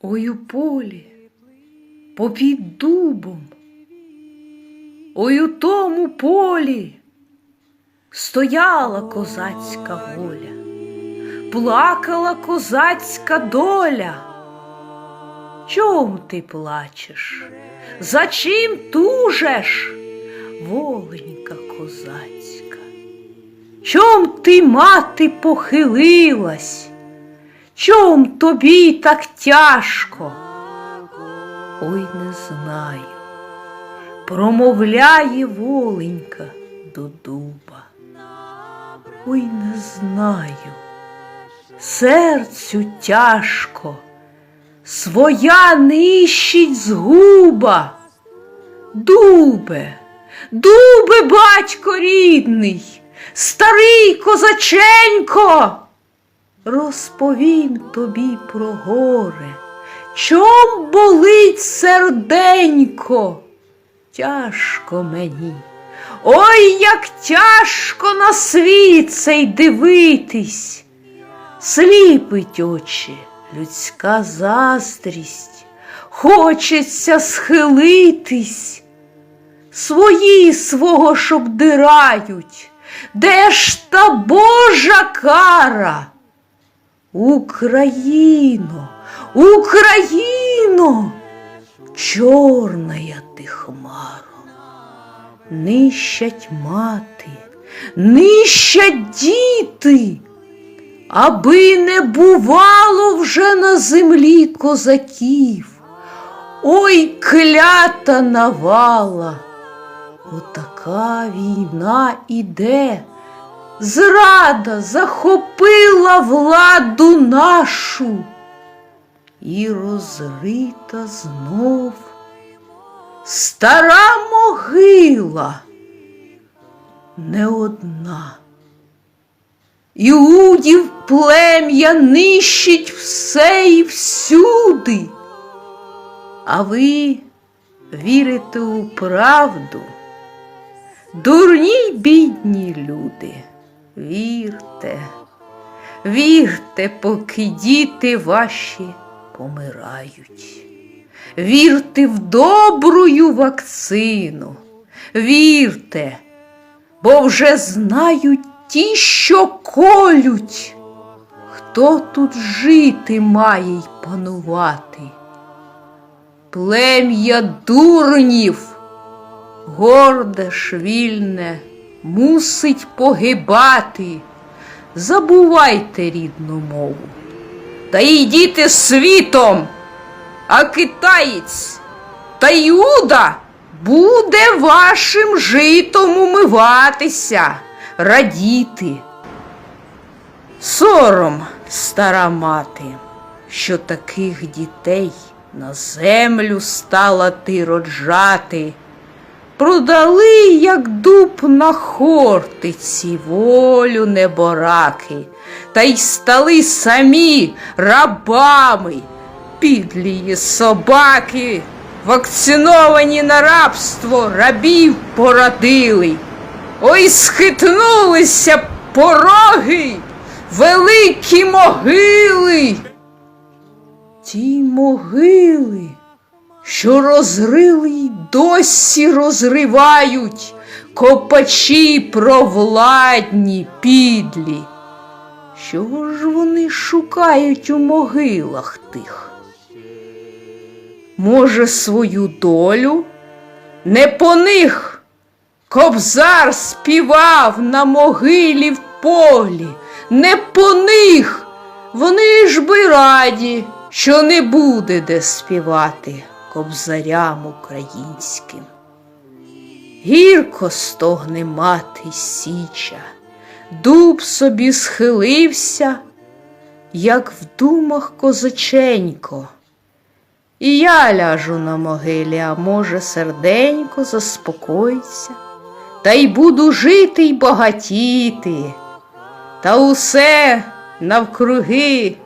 Ой у полі, попід дубом, ой у тому полі стояла козацька воля, плакала козацька доля. Чом ти плачеш? За чим тужеш, воленька козацька? Чом ти, мати, похилилась? Чом тобі так тяжко? Ой, не знаю, промовляє воленька до дуба. Ой, не знаю, серцю тяжко, своя нищить згуба. Дубе, дубе, батько рідний, старий козаченько. Розповім тобі про горе, чом болить серденько. Тяжко мені, ой, як тяжко на світ цей дивитись. Сліпить очі людська заздрість, хочеться схилитись. Свої свого ж обдирають, де ж та Божа кара? Україно, Україно, чорная ти хмаро, нищать мати, нищать діти, аби не бувало вже на землі козаків. Ой, клята навала, отака війна іде. Зрада захопила владу нашу і розрита знов стара могила не одна. Іудів плем'я нищить все і всюди, а ви вірите у правду, дурні бідні люди. Вірте, вірте, поки діти ваші помирають. Вірте в добрую вакцину, вірте, бо вже знають ті, що колють, хто тут жити має й панувати. Плем'я дурнів, горде ж вільне мусить погибати. Забувайте рідну мову. Та йдіте світом, а китаєць та Юда буде вашим житом умиватися, радіти. Сором, стара мати, що таких дітей на землю стала ти роджати продали, як дуб на хортиці, волю небораки, та й стали самі рабами, підлії собаки, вакциновані на рабство, рабів породили. Ой, схитнулися пороги, великі могили. Ті могили що розрили й досі розривають копачі провладні підлі. Чого ж вони шукають у могилах тих? Може, свою долю не по них кобзар співав на могилі в полі, не по них. Вони ж би раді, що не буде де співати кобзарям українським. Гірко стогне мати січа, дуб собі схилився, як в думах козаченько. І я ляжу на могилі, а може, серденько заспокоїться, та й буду жити й багатіти, та усе навкруги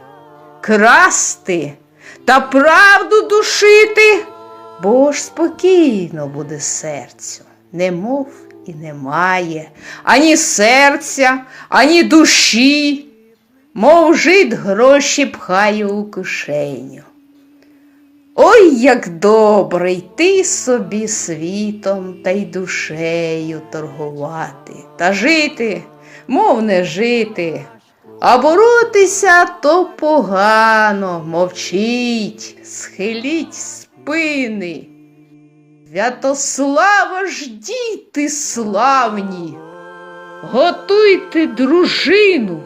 красти та правду душити, бо ж спокійно буде серцю, немов і немає ані серця, ані душі, мов жит гроші пхаю у кишеню. Ой, як добре йти собі світом та й душею торгувати та жити, мов не жити а боротися то погано, мовчіть, схиліть спини. Святослава ж діти славні, готуйте дружину.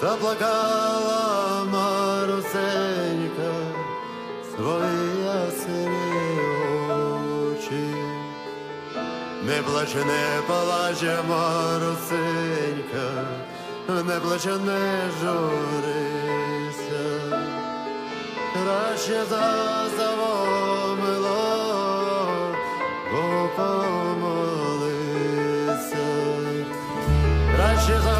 Заплакала Марусенька свої ясні очі. Не плаче, не плаче, Марусенька, не плаче, не журися. Краще за завомило, бо помолися. Краще за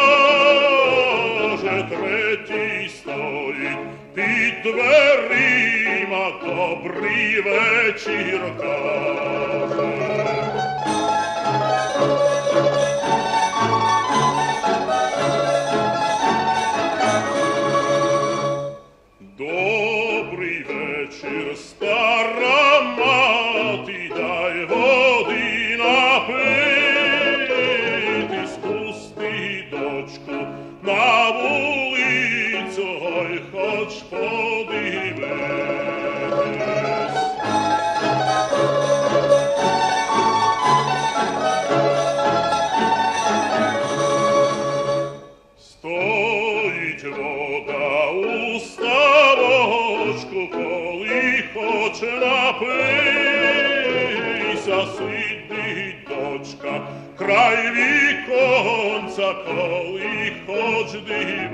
дверима, добрий вечір каже. Добрий вечір, стара мати, дочку на вулицю, ой, хоч подивитись. Стоїть вода у ставочку, коли хоче напитися, сидить дочка, край віконця, коли хоч дивися.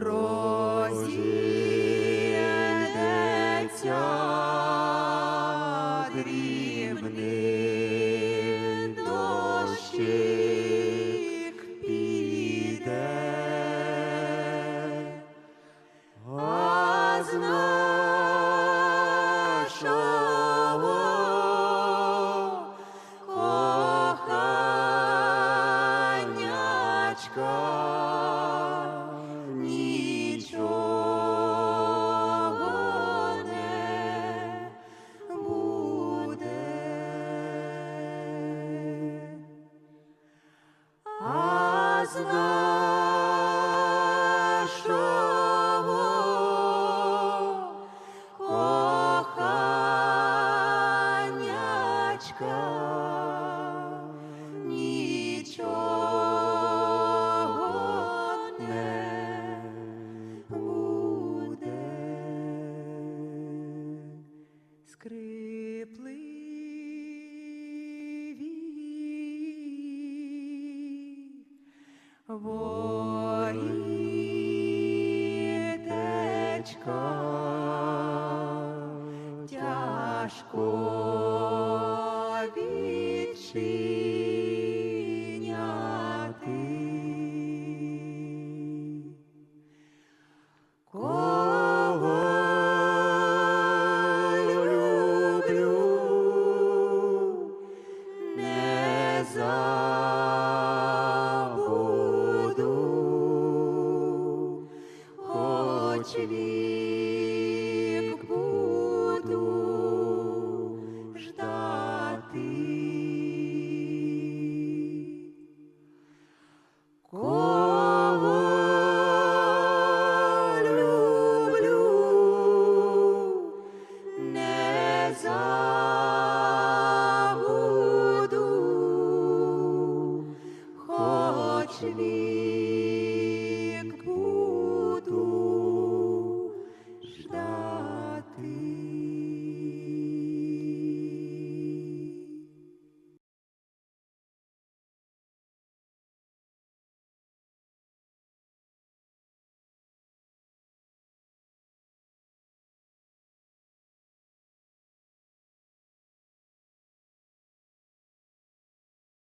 arroz.